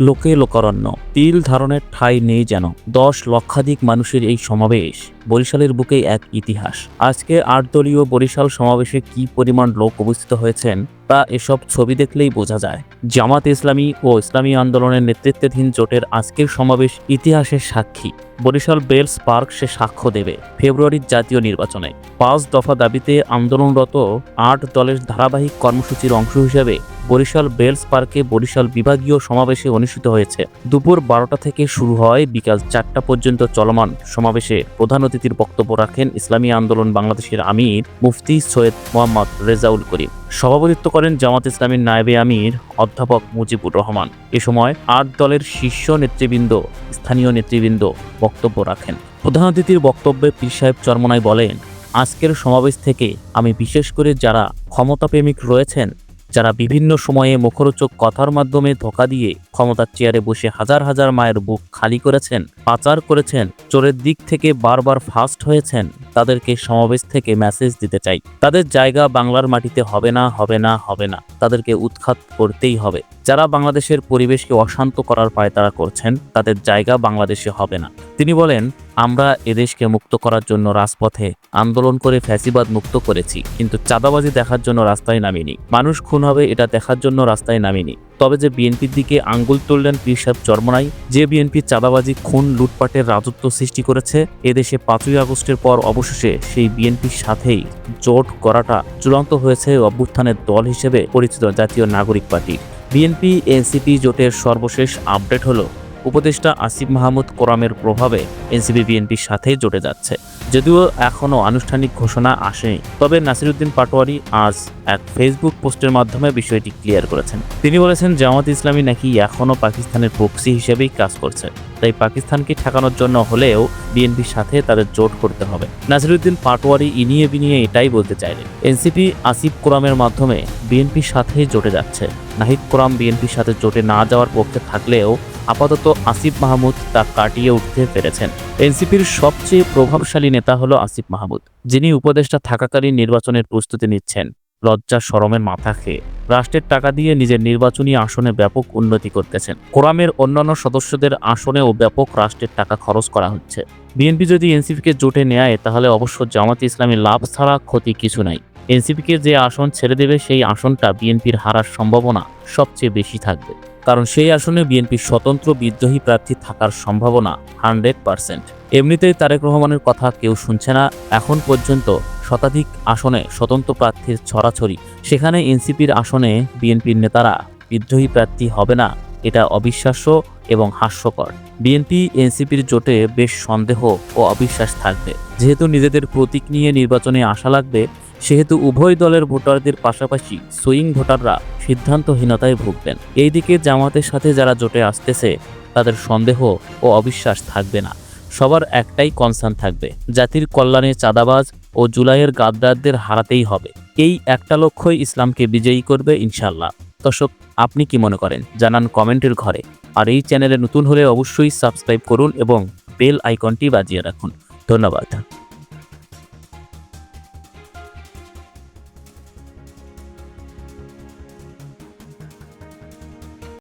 লোকে লোকারণ্য। তিল ধারণের ঠাঁই নেই যেন। দশ লক্ষাধিক মানুষের এই সমাবেশ। বরিশালের বুকে এক ইতিহাস। আজকে আট দলীয় বরিশাল সমাবেশে কি পরিমাণ লোক উপস্থিত হয়েছেন, তা এসব ছবি দেখলেই বোঝা যায়। জামাত ইসলামী ও ইসলামী আন্দোলনের নেতৃত্বাধীন জোটের আজকের সমাবেশ ইতিহাসের সাক্ষী। বরিশাল বেলস পার্ক সে সাক্ষ্য দেবে ফেব্রুয়ারির জাতীয় নির্বাচনে। পাঁচ দফা দাবিতে আন্দোলনরত আট দলের ধারাবাহিক কর্মসূচির অংশ হিসেবে বরিশাল বেলস পার্কে বরিশাল বিভাগীয় সমাবেশে অনুষ্ঠিত হয়েছে। দুপুর বারোটা থেকে শুরু হয় বিকাল চারটা পর্যন্ত চলমান সমাবেশে প্রধান অতিথির বক্তব্য রাখেন ইসলামী আন্দোলন বাংলাদেশের আমির মুফতি সৈয়দ মোহাম্মদ রেজাউল করিম। সভাপতিত্ব করেন জামাত ইসলামীর নায়েবে আমির অধ্যাপক মুজিবুর রহমান। এ সময় আট দলের শীর্ষ নেতৃবৃন্দ, স্থানীয় নেতৃবৃন্দ বক্তব্য রাখেন। প্রধান অতিথির বক্তব্যে পীর সাহেব চরমনাই বলেন, আজকের সমাবেশ থেকে আমি বিশেষ করে যারা ক্ষমতাপ্রেমিক রয়েছেন যারা বিভিন্ন সময়ে মুখরোচক কথার মাধ্যমে ধোকা দিয়ে ক্ষমতার চেয়ারে বসে হাজার হাজার মায়ের বুক খালি করেছেন, পাচার করেছেন, চোরের দিক থেকে বারবার ফাস্ট হয়েছেন, তাদেরকে সমাবেশ থেকে মেসেজ দিতে চাই। তাদের জায়গা বাংলার মাটিতে হবে না হবে না হবে না। তাদেরকে উৎখাত করতেই হবে। যারা বাংলাদেশের পরিবেশকে অশান্ত করার পায়তারা করছেন, তাদের জায়গা বাংলাদেশে হবে না। তিনি বলেন আমরা এদেশকে মুক্ত করার জন্য রাজপথে আন্দোলন করে ফ্যাসিবাদ মুক্ত করেছি, কিন্তু চাঁদাবাজি দেখার জন্য রাস্তায় নামিনি। মানুষ খুন হবে এটা দেখার জন্য রাস্তায় নামিনি। তবে যে বিএনপির দিকে আঙ্গুল তুললেন সাহেব চরমনাই, যে বিএনপি চাঁদাবাজি, খুন, লুটপাটের রাজত্ব সৃষ্টি করেছে, এদেশে পাঁচই আগস্টের পর অবশেষে সেই বিএনপির সাথেই জোট করাটা চূড়ান্ত হয়েছে অভ্যুত্থানের দল হিসেবে পরিচিত জাতীয় নাগরিক পার্টি। বিএনপি, এনসিপি জোটের সর্বশেষ আপডেট হলো উপদেষ্টা আসিফ মাহমুদ কোরামের প্রভাবে এনসিপি বিএনপির সাথেই জোটে যাচ্ছে। যদিও এখনও আনুষ্ঠানিক ঘোষণা আসেনি। তবে নাসিরুদ্দিন পাটোয়ারি আজ এক ফেসবুক পোস্টের মাধ্যমে বিষয়টি ক্লিয়ার করেছেন। তিনি বলেছেন, জামাত ইসলামী নাকি এখনও পাকিস্তানের প্রক্সি হিসেবেই কাজ করছে। তাই পাকিস্তানকে ঠেকানোর জন্য হলেও বিএনপির সাথে তাদের জোট করতে হবে। নাসিরুদ্দিন পাটোয়ারি ইনিয়ে বিনিয়ে এটাই বলতে চাইলেন। এনসিপি আসিফ কোরামের মাধ্যমে বিএনপির সাথেই জোটে যাচ্ছে। নাহিদ কোরাম বিএনপির সাথে জোটে না যাওয়ার পক্ষে থাকলেও আপাতত আসিফ মাহমুদ তা কাটিয়ে উঠতে পেরেছেন। এনসিপির সবচেয়ে প্রভাবশালী নেতা হলো আসিফ মাহমুদ, যিনি উপদেষ্টা থাকাকালীন নির্বাচনের প্রস্তুতি নিচ্ছেন, লজ্জা সরমের মাথা খেয়ে। রাষ্ট্রের টাকা দিয়ে নিজের নির্বাচনী আসনে ব্যাপক উন্নতি করতেছেন। কোরামের অন্যান্য সদস্যদের আসনেও ব্যাপক রাষ্ট্রের টাকা খরচ করা হচ্ছে। বিএনপি যদি এনসিপিকে জোটে নেয়, তাহলে অবশ্য জামাত ইসলামী লাভ ছাড়া ক্ষতি কিছু নাই। এনসিপিকে যে আসন ছেড়ে দেবে, সেই আসনটা বিএনপির হারার সম্ভাবনা সবচেয়ে বেশি থাকবে। কারণ সেই আসনে বিএনপির স্বতন্ত্র বিদ্রোহী প্রার্থী থাকার সম্ভাবনা হান্ড্রেড পার্সেন্ট। এমনিতেই তারেক রহমানের কথা কেউ শুনছে না। এখন পর্যন্ত শতাধিক আসনে স্বতন্ত্র প্রার্থীর ছড়াছড়ি। সেখানে এনসিপির আসনে বিএনপির নেতারা বিদ্রোহী প্রার্থী হবে না, এটা অবিশ্বাস্য এবং হাস্যকর। বিএনপি, এনসিপির জোটে বেশ সন্দেহ ও অবিশ্বাস থাকবে। যেহেতু নিজেদের প্রতীক নিয়ে নির্বাচনে আসা লাগবে সেহেতু উভয় দলের ভোটারদের পাশাপাশি সুইং ভোটাররা সিদ্ধান্তহীনতায় ভুগবেন। এইদিকে জামাতের সাথে যারা জোটে আসতেছে, তাদের সন্দেহ ও অবিশ্বাস থাকবে না। সবার একটাই কনসার্ন থাকবে, জাতির কল্যাণে চাঁদাবাজ ও জুলাইয়ের গাদ্দারদের হারাতেই হবে। এই একটা লক্ষ্যই ইসলামকে বিজয়ী করবে ইনশাল্লাহ দর্শক, আপনি কি মনে করেন? জানান কমেন্টের ঘরে। আর এই চ্যানেলে নতুন হলে অবশ্যই সাবস্ক্রাইব করুন এবং বেল আইকনটি বাজিয়ে রাখুন। ধন্যবাদ।